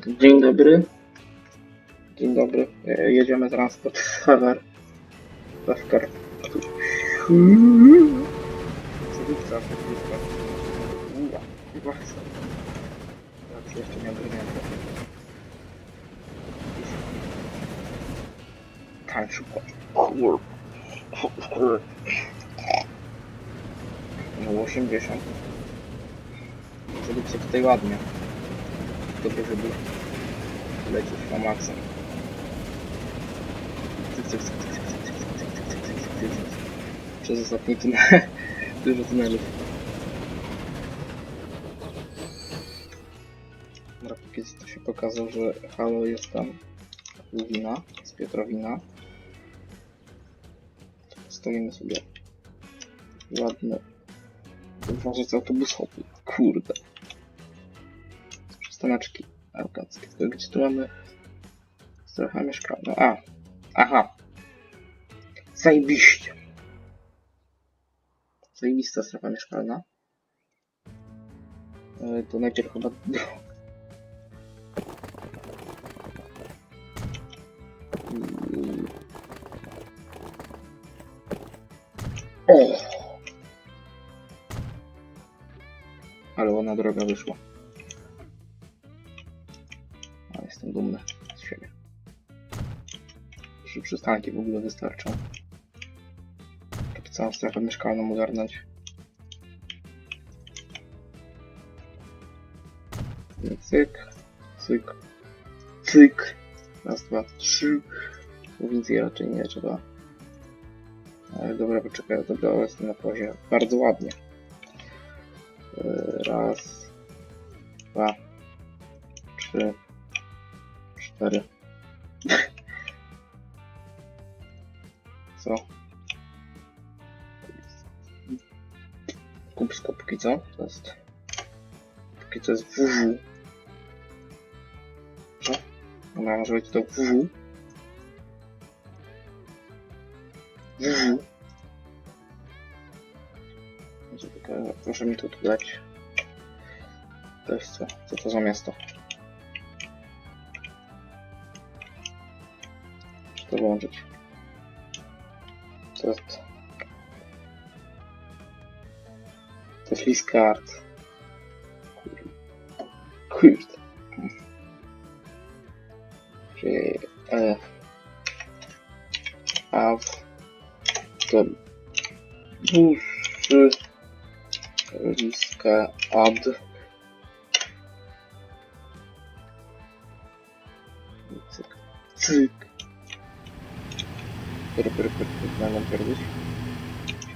Dzień dobry. Dzień dobry. Jedziemy transport Hawar. Lafkar. Cudówca, cudówka. Uła, uła. Tak, jeszcze nie ogarniałem. Tańczył. Kur. Kur. No 80. Cudówce tutaj ładnie do tego, żeby lecieć na maksa. Przez ostatni tunel. Dużo tunelów. Rakiet to się pokazało, że Halo jest tam Lubina, z Pietrowina. Stoimy sobie ładne. Uważać autobus hopy. Kurde. Przystaneczki arkanckie. Tylko Gdzie tu mamy strefa mieszkalna? A, aha. Zajebiście. Zajebista strefa mieszkalna. E, To najpierw chyba... O! Ale ładna droga wyszła. Przystanki w ogóle wystarczą. Żeby całą strefę mieszkalną ogarnąć. Cyk, cyk, cyk. Raz, dwa, trzy. Więcej raczej nie trzeba. Ale dobra, poczekaj, dobra, jestem na poziomie. Bardzo ładnie. Yy, Raz, dwa, trzy, cztery. Co? Kubsko póki co. To jest... Póki co jest WW. Dobra, może być to WW. WW. Proszę mi tu dać. To jest co? Co to za miasto? To włączyć. Portret. To Fliskart. Kurde. Czyli E. A w to dłuższy liska ad cyk cyk Pyry, pyry, pyry, będą pierdzieć.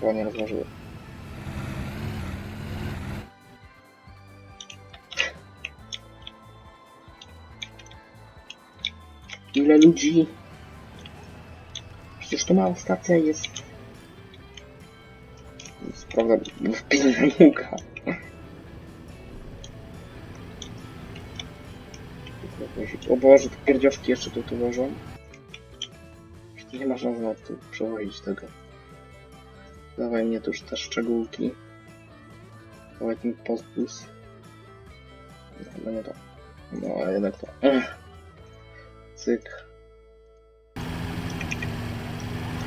Chyba nie rozłożyły. Ile ludzi? Przecież to mała stacja jest. Sprawdzam w pilna muka. O Boże, te pierdziowki jeszcze tu tu łożą. Nie można nawet tu przewozić tego. Dawaj mnie tu już te szczegółki. Dawaj ten postbus. No, nie to. No, ale jednak to. Ech. Cyk.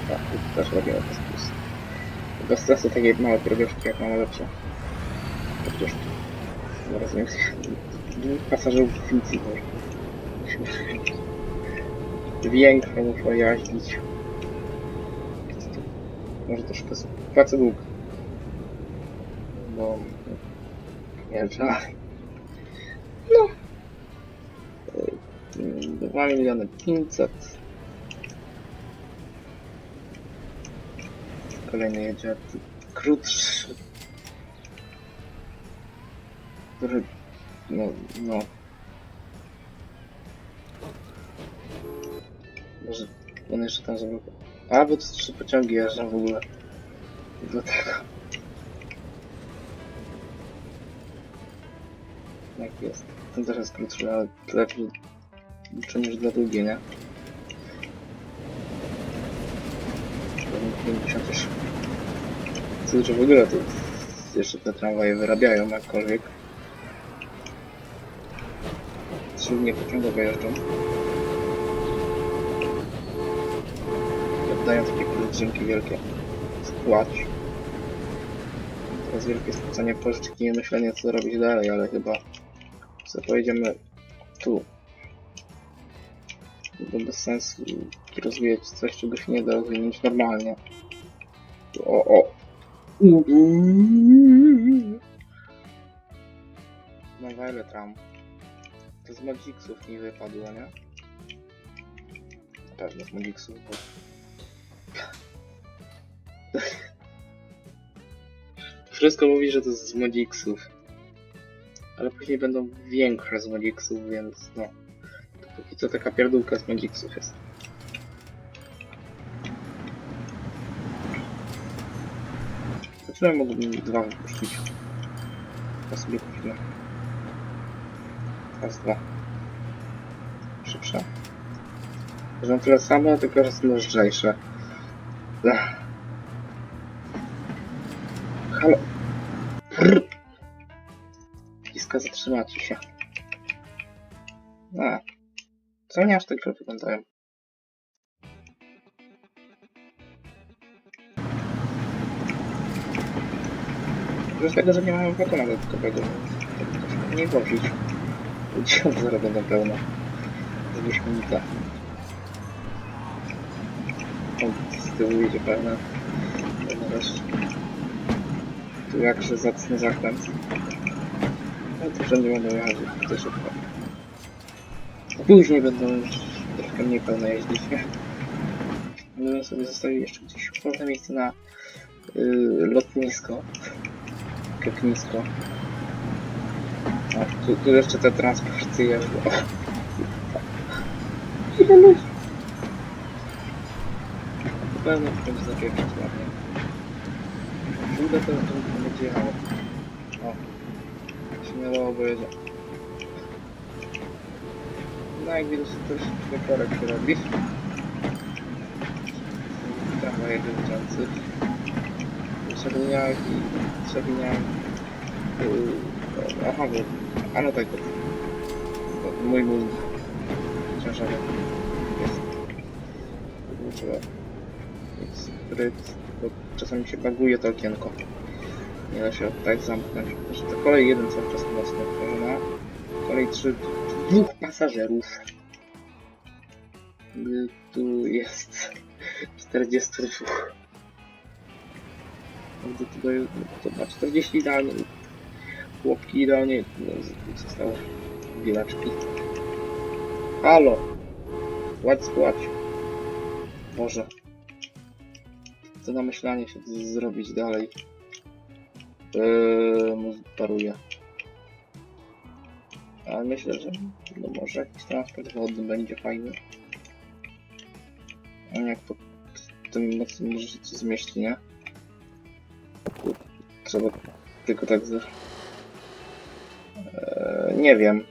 Tak, też robimy postbus. Bez stresu takie małe pierdziowki jak mamy lepsze. No rozumiem. Dwóch pasażerów w funkcji może. Większe muszę jaździć. Może troszkę płacę dług. Bo... Nie trzeba. No. 2 miliony 500. Kolejny jedzie krótszy. Który... No, no. On jeszcze tam zrobił. A, bo to trzy pociągi jeżdżą w ogóle. Do tego. Jak jest. Ten też jest krótszy, ale lepszy lepszy niż dla długiej, nie? 50 już. Co że w ogóle to jeszcze te tramwaje wyrabiają jakkolwiek. trzy linie pociągowe jeżdżą. I Oddają takie pielgrzymki wielkie. Spłać. Teraz wielkie spłacanie pożyczki i myślenie co robić dalej, ale chyba sobie pojedziemy tu. Bo bez sensu rozwijać coś, czego się nie da rozwinąć normalnie. O, o. No Violet Ram. To z Modziksów mi wypadło, nie? Pewno z Modziksów, bo... Wszystko mówi, że to z Modziksów. Ale później będą większe z Modziksów, więc no... To póki co taka pierdółka z Modziksów jest. Dlaczego mógłbym dwa wypuścić? To sobie kupimy. Raz, dwa. Szybsze. Są tyle samo, tylko że są lżejsze. Halo. Bliska zatrzymacie się. A. Co nie aż tak wyglądają. Plus tego, że nie mamy wagona dodatkowego, nie wozić. Dzisiaj zaraz będą pełne. Z wyśmienita. O, z tyłu. Pełne reszty. Tu jakże zacny zakręt. No to wszędzie będą jechać to szybko. Później będą już troszkę mniej pełne jeździć, nie? Będę sobie zostawił jeszcze gdzieś wolne miejsce na yy, lotnisko. Lotnisko. O, tu, tu jeszcze te transporty jeżdżą. Ile ludzi? To będzie zapieprzyć ładnie. To, to będzie jechało. O. Śmiało pojedzie. No jak widać też wieczorek się robi. Tramwaj jeżdżący. Szewiniak i Szewiniak. Yy, aha, bo, a no tak, to, mój mózg ciężawy jest. Trzeba spryt, bo czasami się baguje to okienko. Nie da się tak zamknąć. Znaczy, to kolej jeden cały czas mocno otworzona. Kolej trzy, dwóch pasażerów. Tu jest 42. Gdy tutaj, to ma 40 idealnie. Chłopki idealnie. No, zostało bilaczki. Halo! Płać, spłać. Boże. Co namyślanie się z- zrobić dalej. Mózg paruje. Ale myślę, że no może jakiś transport wodny będzie fajny. A jak po tym mocnym może się coś zmieści, nie? Trzeba tylko tak z... Eee, nie wiem.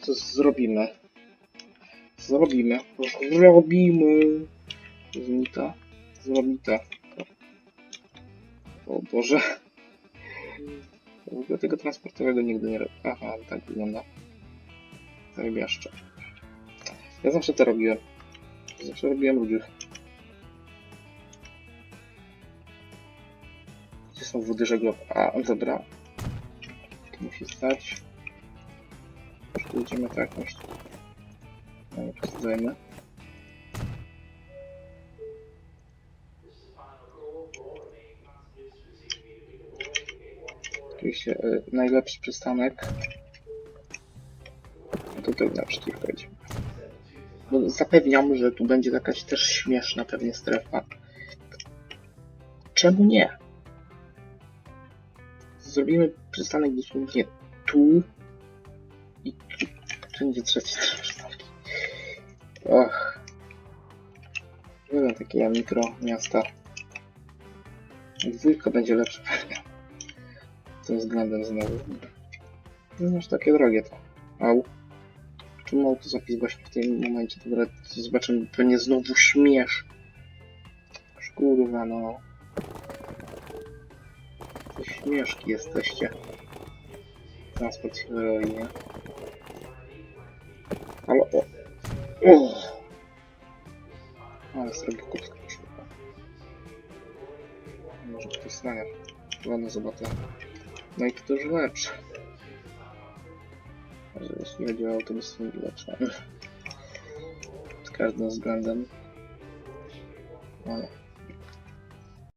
Co zrobimy? Zrobimy. Zrobimy. Zmita. Zrobita. O Boże. W ogóle tego transportowego nigdy nie robię. Aha, tak wygląda. Zajebiaszcze. Ja zawsze to robiłem. Zawsze robiłem ludzi. Gdzie są wody żeglowe? A, dobra. Tu musi stać. Już tu idziemy tak, myślę. No nie przesadzajmy. Oczywiście najlepszy przystanek. No Tutaj naprzeciwko idziemy. Bo zapewniam, że tu będzie jakaś też śmieszna pewnie strefa. Czemu nie? Zrobimy przystanek dosłownie tu i tu. Będzie trzeci przystanek. Och. Wiele takie mikro miasta. Dwójka będzie lepsza pewnie. Tym względem znowu. No aż takie drogie to. Au. Czemu autozapis właśnie w tym momencie? Dobra, zobaczymy, pewnie znowu śmiesz. Kurwa no. To śmieszki jesteście. Transport nie? Ale o! o. Ale kutka poszła. Może ktoś snajer. Ładno zobaczę. No i? Może jeśli chodzi o autobus, to lepszy. Pod każdym względem. Ale